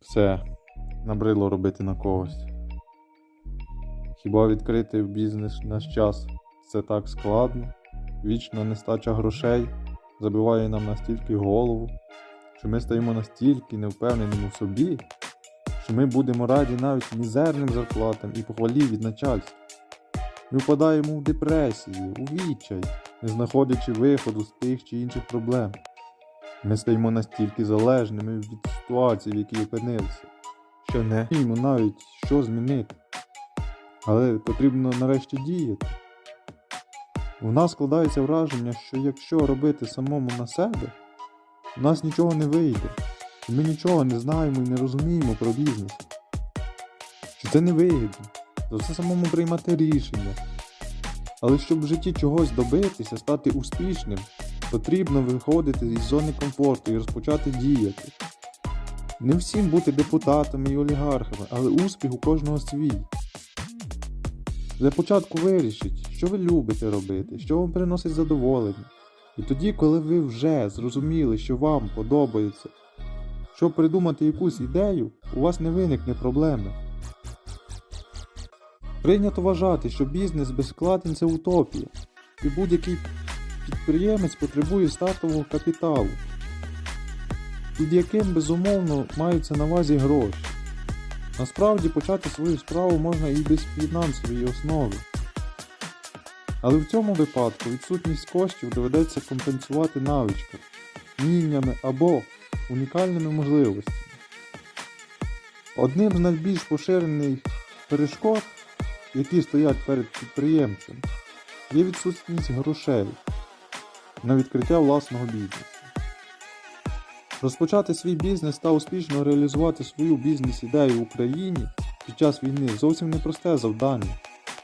Все, набридло робити на когось. Хіба відкрити бізнес в наш час це так складно? Вічна нестача грошей забиває нам настільки голову, що ми стаємо настільки невпевненими в собі, що ми будемо раді навіть мізерним зарплатам і похвалі від начальства. Ми впадаємо в депресію, у відчай, не знаходячи виходу з тих чи інших проблем. Ми стаємо настільки залежними від ситуації, в якій опинилися, що не вміємо навіть що змінити. Але потрібно нарешті діяти. У нас складається враження, що якщо робити самому на себе, у нас нічого не вийде. Ми нічого не знаємо і не розуміємо про бізнес. Що це не вигідно. За все самому приймати рішення. Але щоб в житті чогось добитися, стати успішним, потрібно виходити із зони комфорту і розпочати діяти. Не всім бути депутатами і олігархами, але успіх у кожного свій. Для початку вирішіть, що ви любите робити, що вам приносить задоволення. І тоді, коли ви вже зрозуміли, що вам подобається, щоб придумати якусь ідею, у вас не виникне проблеми. Прийнято вважати, що бізнес без вкладень це утопія, і будь-який підприємець потребує стартового капіталу, під яким безумовно маються на увазі гроші. Насправді почати свою справу можна і без фінансової основи. Але в цьому випадку відсутність коштів доведеться компенсувати навичками, вміннями або унікальними можливостями. Одним з найбільш поширених перешкод, які стоять перед підприємцем, є відсутність грошей на відкриття власного бізнесу. Розпочати свій бізнес та успішно реалізувати свою бізнес-ідею в Україні під час війни зовсім непросте завдання.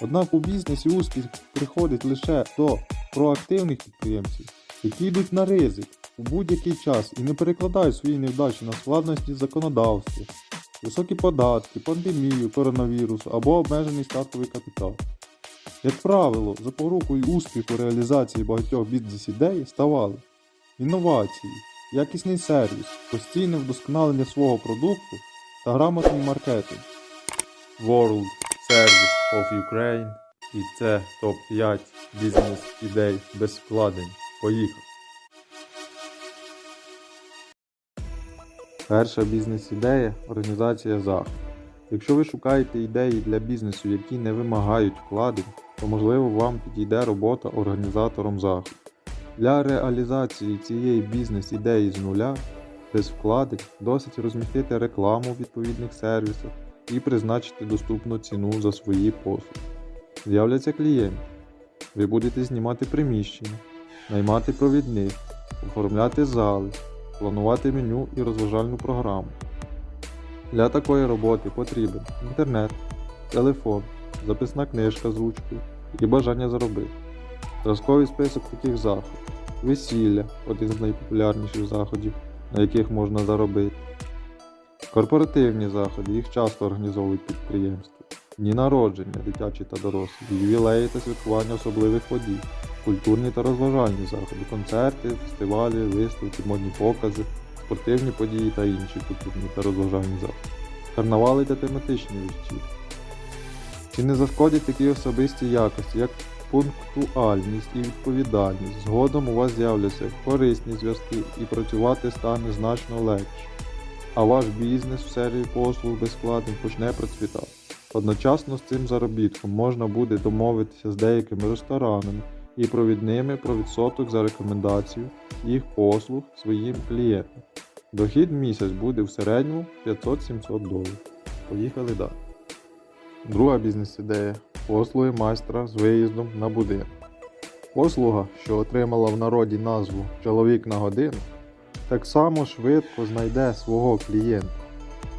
Однак у бізнесі успіх приходить лише до проактивних підприємців, які йдуть на ризик у будь-який час і не перекладають свої невдачі на складності законодавства, високі податки, пандемію, коронавірусу або обмежений стартовий капітал. Як правило, запорукою успіху реалізації багатьох бізнес-ідей ставали інновації, якісний сервіс, постійне вдосконалення свого продукту та грамотний маркетинг. World Service of Ukraine і це топ-5 бізнес-ідей без вкладень. Поїхав! Перша бізнес-ідея організація заходу. Якщо ви шукаєте ідеї для бізнесу, які не вимагають вкладень, то можливо вам підійде робота організатором заходу. Для реалізації цієї бізнес-ідеї з нуля, без вкладень, досить розмістити рекламу в відповідних сервісах і призначити доступну ціну за свої послуги. З'являться клієнти. Ви будете знімати приміщення, наймати провідних, оформляти зали, планувати меню і розважальну програму. Для такої роботи потрібен інтернет, телефон, записна книжка з ручкою і бажання заробити. Зразковий список таких заходів. Весілля один з найпопулярніших заходів, на яких можна заробити. Корпоративні заходи, їх часто організовують підприємства. Дні народження, дитячі та дорослі, ювілеї та святкування особливих подій, культурні та розважальні заходи, концерти, фестивалі, виставки, модні покази, спортивні події та інші культурні та розважальні заходи, карнавали та тематичні вечірки. Чи не зашкодять такі особисті якості, як пунктуальність і відповідальність. Згодом у вас з'являться корисні зв'язки і працювати стане значно легше. А ваш бізнес в серії послуг без почне процвітати. Одночасно з цим заробітком можна буде домовитися з деякими ресторанами і провідними про відсоток за рекомендацію їх послуг своїм клієнтам. Дохід місяць буде в середньому 500-700 доларів. Поїхали далі. Друга бізнес-ідея послуги майстра з виїздом на будинок. Послуга, що отримала в народі назву Чоловік на годину, так само швидко знайде свого клієнта.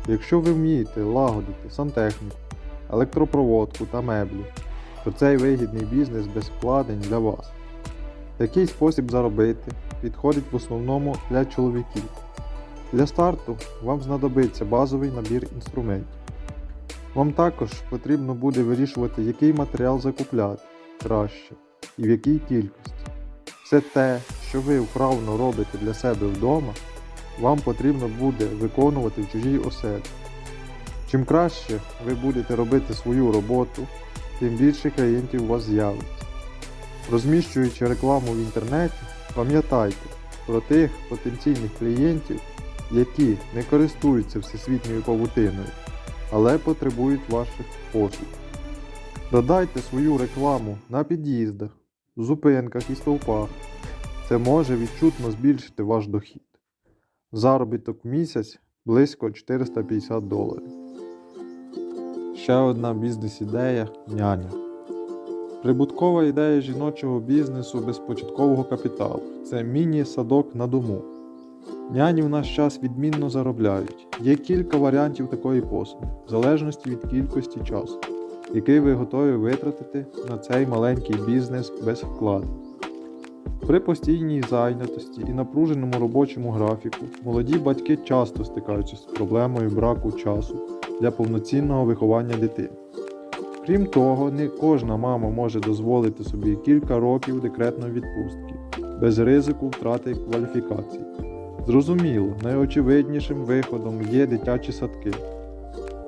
Якщо ви вмієте лагодити сантехніку, електропроводку та меблі, то цей вигідний бізнес без вкладень для вас. Такий спосіб заробити підходить в основному для чоловіків. Для старту вам знадобиться базовий набір інструментів. Вам також потрібно буде вирішувати, який матеріал закупляти краще і в якій кількості. Все те, що ви вправно робите для себе вдома, вам потрібно буде виконувати в чужій оселі. Чим краще ви будете робити свою роботу, тим більше клієнтів у вас з'явиться. Розміщуючи рекламу в інтернеті, пам'ятайте про тих потенційних клієнтів, які не користуються всесвітньою павутиною, але потребують ваших послуг. Додайте свою рекламу на під'їздах, зупинках і стовпах. Це може відчутно збільшити ваш дохід. Заробіток в місяць близько 450 доларів. Ще одна бізнес-ідея няня. Прибуткова ідея жіночого бізнесу без початкового капіталу це міні-садок на дому. Няні в наш час відмінно заробляють. Є кілька варіантів такої послуги, в залежності від кількості часу, який ви готові витратити на цей маленький бізнес без вкладу. При постійній зайнятості і напруженому робочому графіку молоді батьки часто стикаються з проблемою браку часу для повноцінного виховання дитини. Крім того, не кожна мама може дозволити собі кілька років декретної відпустки без ризику втрати кваліфікації. Зрозуміло, найочевиднішим виходом є дитячі садки.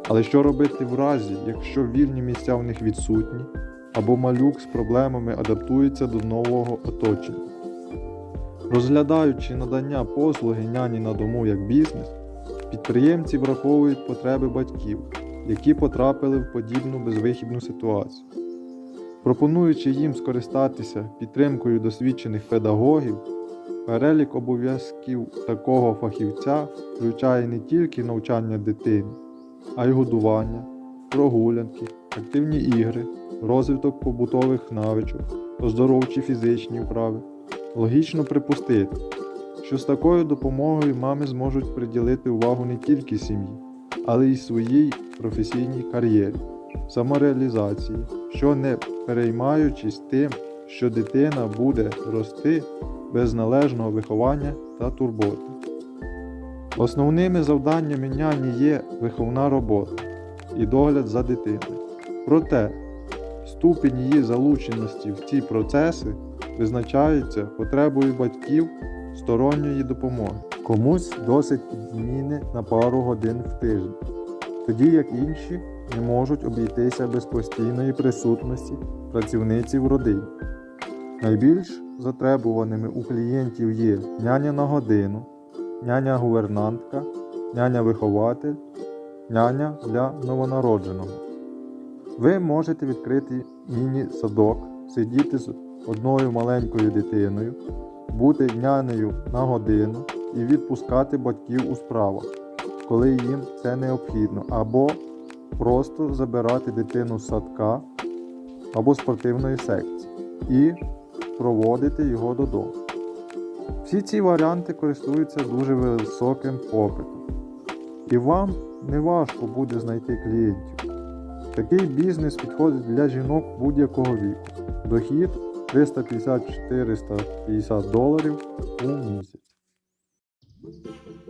Але що робити в разі, якщо вільні місця в них відсутні, або малюк з проблемами адаптується до нового оточення? Розглядаючи надання послуги няні на дому як бізнес, підприємці враховують потреби батьків, які потрапили в подібну безвихідну ситуацію. Пропонуючи їм скористатися підтримкою досвідчених педагогів, перелік обов'язків такого фахівця включає не тільки навчання дитини, а й годування, прогулянки, активні ігри, розвиток побутових навичок, оздоровчі фізичні вправи. Логічно припустити, що з такою допомогою мами зможуть приділити увагу не тільки сім'ї, але й своїй професійній кар'єрі, самореалізації, що не переймаючись тим, що дитина буде рости без належного виховання та турботи. Основними завданнями няні є виховна робота і догляд за дитиною. Проте ступінь її залученості в ці процеси визначається потребою батьків сторонньої допомоги. Комусь досить підміни на пару годин в тиждень, тоді як інші не можуть обійтися без постійної присутності працівниці в родині. Найбільш затребуваними у клієнтів є няня на годину, няня-гувернантка, няня-вихователь, няня для новонародженого. Ви можете відкрити міні-садок, сидіти з одною маленькою дитиною, бути нянею на годину і відпускати батьків у справах, коли їм це необхідно, або просто забирати дитину з садка або спортивної секції і проводити його додому. Всі ці варіанти користуються дуже високим попитом. І вам не важко буде знайти клієнтів. Такий бізнес підходить для жінок будь-якого віку. Дохід 350-450 доларів у місяць.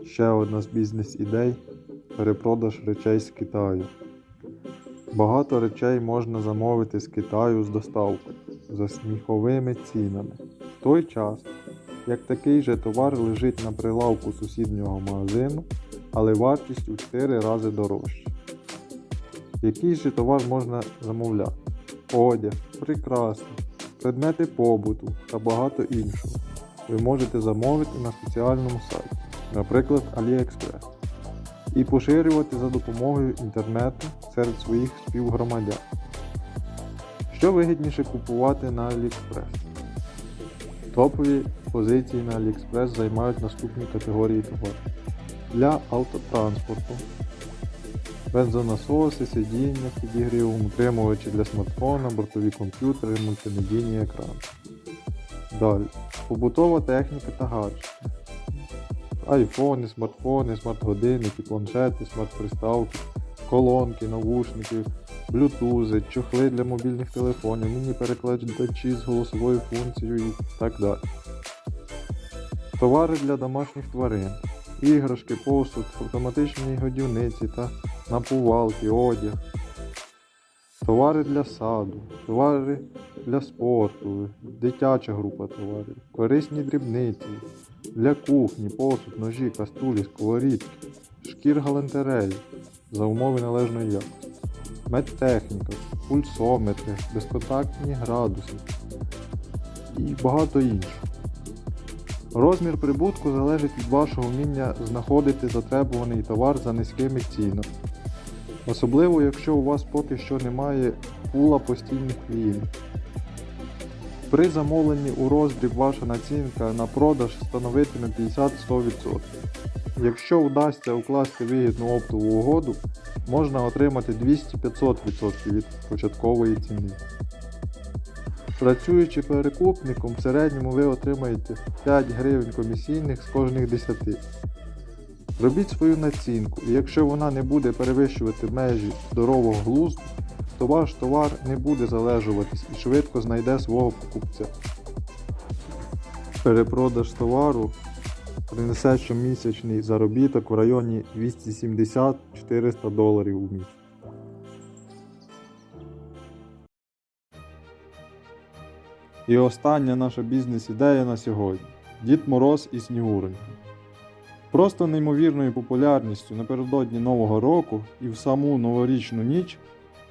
Ще одна з бізнес-ідей перепродаж речей з Китаю. Багато речей можна замовити з Китаю з доставкою за сміховими цінами. В той час, як такий же товар лежить на прилавку сусіднього магазину, але вартістю в 4 рази дорожче. Який же товар можна замовляти? Одяг, прикраси, предмети побуту та багато іншого. Ви можете замовити на спеціальному сайті, наприклад AliExpress, і поширювати за допомогою інтернету серед своїх співгромадян. Що вигідніше купувати на AliExpress? Топові позиції на AliExpress займають наступні категорії товарів. Для автотранспорту, бензонасоси, сидіння з підігрівом, утримувачі для смартфона, бортові комп'ютери, мультимедійні екрани. Далі. Побутова техніка та гаджети. Айфони, смартфони, смарт-годинники, планшети, смарт-приставки, колонки, навушники, блютузи, чохли для мобільних телефонів, міні-перекладачі з голосовою функцією і так далі. Товари для домашніх тварин, іграшки, посуд, автоматичні годівниці та напувалки, одяг. Товари для саду, товари для спорту, дитяча група товарів, корисні дрібниці, для кухні, посуд, ножі, каструлі, сковорідки, шкір галантереї за умови належної якості, медтехніка, пульсометри, безконтактні градуси і багато іншого. Розмір прибутку залежить від вашого вміння знаходити затребуваний товар за низькими цінами. Особливо, якщо у вас поки що немає пула постійних клієнтів. При замовленні у роздріб ваша націнка на продаж становитиме 50-100%. Якщо вдасться укласти вигідну оптову угоду, можна отримати 200-500% від початкової ціни. Працюючи перекупником, в середньому ви отримаєте 5 гривень комісійних з кожних 10. Робіть свою націнку, і якщо вона не буде перевищувати межі здорового глузду, то ваш товар не буде залежуватись і швидко знайде свого покупця. Перепродаж товару принесе щомісячний заробіток в районі 270-400 доларів у місяць. І остання наша бізнес-ідея на сьогодні Дід Мороз і Снігуренька. Просто неймовірною популярністю напередодні Нового року і в саму новорічну ніч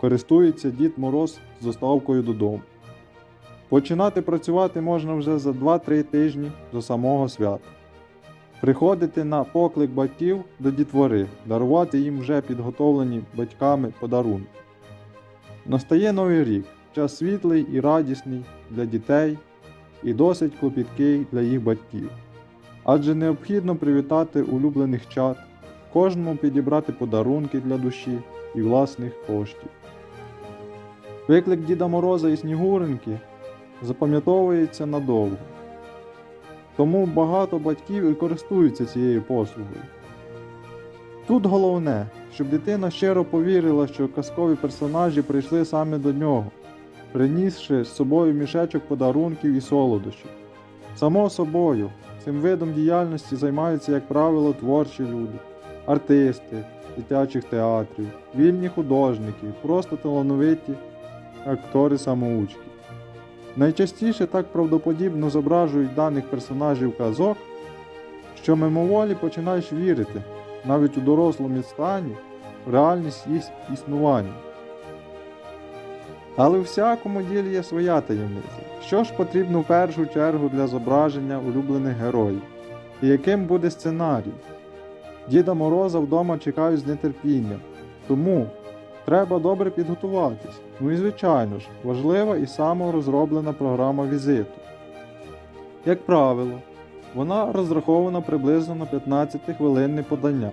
користується Дід Мороз з доставкою додому. Починати працювати можна вже за 2-3 тижні до самого свята. Приходити на поклик батьків до дітвори, дарувати їм вже підготовлені батьками подарунки. Настає новий рік, час світлий і радісний для дітей і досить клопіткий для їх батьків. Адже необхідно привітати улюблених чат, кожному підібрати подарунки для душі і власних коштів. Виклик Діда Мороза і Снігуреньки запам'ятовується надовго. Тому багато батьків і користуються цією послугою. Тут головне, щоб дитина щиро повірила, що казкові персонажі прийшли саме до нього, принісши з собою мішечок подарунків і солодощів. Само собою, цим видом діяльності займаються, як правило, творчі люди, артисти дитячих театрів, вільні художники, просто талановиті актори самоучки. Найчастіше так правдоподібно зображують даних персонажів казок, що мимоволі починаєш вірити, навіть у дорослому стані, в реальність їх існування. Але у всякому ділі є своя таємниця. Що ж потрібно в першу чергу для зображення улюблених героїв? І яким буде сценарій? Діда Мороза вдома чекають з нетерпінням. Тому треба добре підготуватись. Ну і звичайно ж, важлива і саморозроблена програма візиту. Як правило, вона розрахована приблизно на 15-хвилинне подання,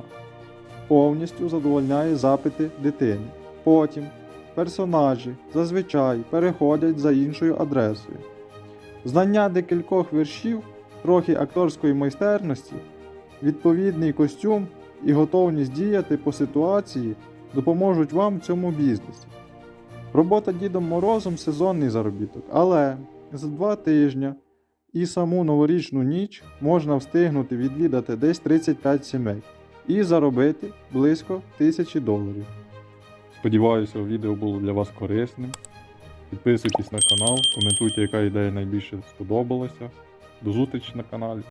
повністю задовольняє запити дитини. Потім персонажі зазвичай переходять за іншою адресою. Знання декількох віршів, трохи акторської майстерності, відповідний костюм і готовність діяти по ситуації допоможуть вам в цьому бізнесі. Робота Дідом Морозом сезонний заробіток, але за два тижні і саму новорічну ніч можна встигнути відвідати десь 35 сімей і заробити близько 1000 доларів. Сподіваюся, відео було для вас корисним. Підписуйтесь на канал, коментуйте, яка ідея найбільше сподобалася. До зустрічі на каналі.